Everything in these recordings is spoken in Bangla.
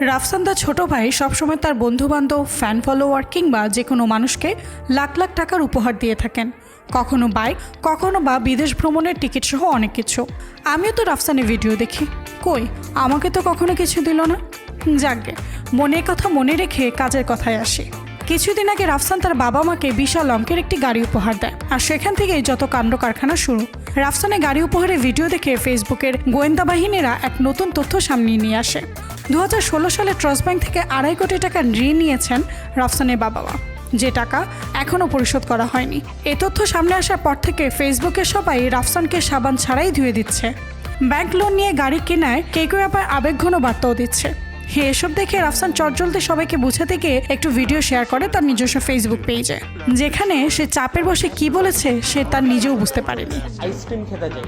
রাফসান দা ছোট ভাই সবসময় তার বন্ধুবান্ধব ফ্যান ফলোয়ার কিংবা যে কোনো মানুষকে লাখ লাখ টাকার উপহার দিয়ে থাকেন। কখনো বাইক কখনো বা বিদেশ ভ্রমণের টিকিট সহ অনেক কিছু। আমিও তো রাফসানের ভিডিও দেখি। কই, আমাকে তো কখনো কিছু দিল না। যাকগে মনের কথা মনে রেখে কাজের কথায় আসি। কিছুদিন আগে রাফসান তার বাবা মাকে বিশাল অঙ্কের একটি গাড়ি উপহার দেয়। আর সেখান থেকেই যত কাণ্ড কারখানা শুরু। রাফসানের গাড়ি উপহারের ভিডিও দেখে ফেসবুকের গোয়েন্দা বাহিনীরা এক নতুন তথ্য সামনে নিয়ে আসে। দু হাজার ষোলো সালে ট্রাস্ট ব্যাংক থেকে আড়াই কোটি টাকা ঋণ নিয়েছেন রাফসানের বাবা মা যে টাকা এখনও পরিশোধ করা হয়নি। এ তথ্য সামনে আসার পর থেকে ফেসবুকে সবাই রাফসানকে সাবান ছাড়াই ধুয়ে দিচ্ছে। ব্যাংক লোন নিয়ে গাড়ি কেনায় আবার আবেগঘন বার্তাও দিচ্ছে। এসব দেখে রাফসান চটজলদি সবাইকে বুঝাতে গিয়ে একটু ভিডিও শেয়ার করে তার নিজস্ব ফেসবুক পেজে যেখানে সে চাপের বসে কি বলেছে সে তার নিজেও বুঝতে পারেনি। আইসক্রিম খেতে যাই।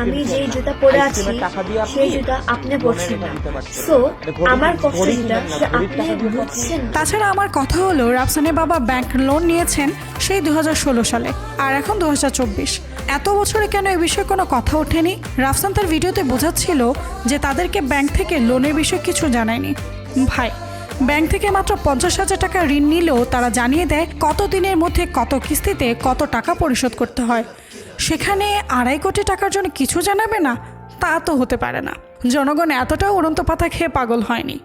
আমি খেয়ে জুতা পরে আছি সেই জুতা আপনি পরছেন না। সো আমার কষ্ট ঘড়ি যেটা কিনেন না, সে ঘড়ির আপনি টাকা দিয়ে তো বুঝছেন তাছাড়া আমার কথা হলো রাফসানের বাবা ব্যাংক লোন নিয়েছেন সেই দু হাজার ষোলো সালে আর এখন দু হাজার চব্বিশ। এত বছরে কেন এ বিষয়ে কোনো কথা ওঠেনি? রাফসান তার ভিডিওতে বোঝাচ্ছিল যে তাদেরকে ব্যাংক থেকে লোনের বিষয়ে কিছু জানায়নি। ভাই, ব্যাংক থেকে মাত্র পঞ্চাশ হাজার টাকা ঋণ নিলেও তারা জানিয়ে দেয় কত দিনের মধ্যে কত কিস্তিতে কত টাকা পরিশোধ করতে হয়। সেখানে আড়াই কোটি টাকার জন্য কিছু জানাবে না? তা তো হতে পারে না। জনগণ এতটাও উড়ন্ত পাতা খেয়ে পাগল হয়নি।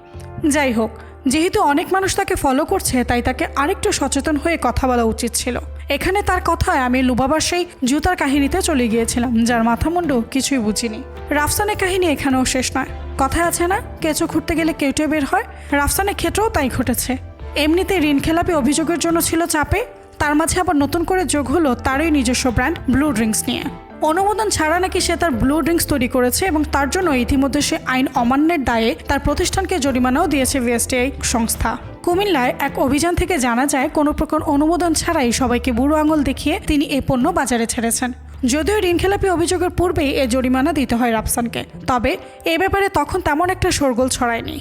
যাই হোক, যেহেতু অনেক মানুষ তাকে ফলো করছে, তাই তাকে আরেকটু সচেতন হয়ে কথা বলা উচিত ছিল। এখানে তার কথায় আমি লুবাবার সেই জুতার কাহিনীতে চলে গিয়েছিলাম, যার মাথা মুন্ডু কিছুই বুঝিনি। রাফসানের কাহিনী এখানেও শেষ নয়। কথা আছে না? কেঁচো খুঁড়তে গেলে কেউটে বের হয়। রাফসানের ক্ষেত্রেও তাই ঘটেছে। এমনিতে ঋণ খেলাপি অভিযোগের জন্য ছিল চাপে। তার মাঝে আবার নতুন করে যোগ হলো তারই নিজস্ব ব্র্যান্ড ব্লু ড্রিঙ্কস নিয়ে। অনুমোদন ছাড়া নাকি সে তার ব্লু ড্রিঙ্কস তৈরি করেছে এবং তার জন্য ইতিমধ্যে সে আইন অমান্যের দায়ে তার প্রতিষ্ঠানকে জরিমানাও দিয়েছে ভিএসটিআই সংস্থা। কুমিল্লায় এক অভিযান থেকে জানা যায়, কোনো প্রকার অনুমোদন ছাড়াই সবাইকে বুড়ো আঙুল দেখিয়ে তিনি এ পণ্য বাজারে ছেড়েছেন। যদিও ঋণখেলাপি অভিযোগের পূর্বেই এ জরিমানা দিতে হয় রাফসানকে। তবে, এ ব্যাপারে তখন তেমন একটা শোরগোল ছড়ায়নি।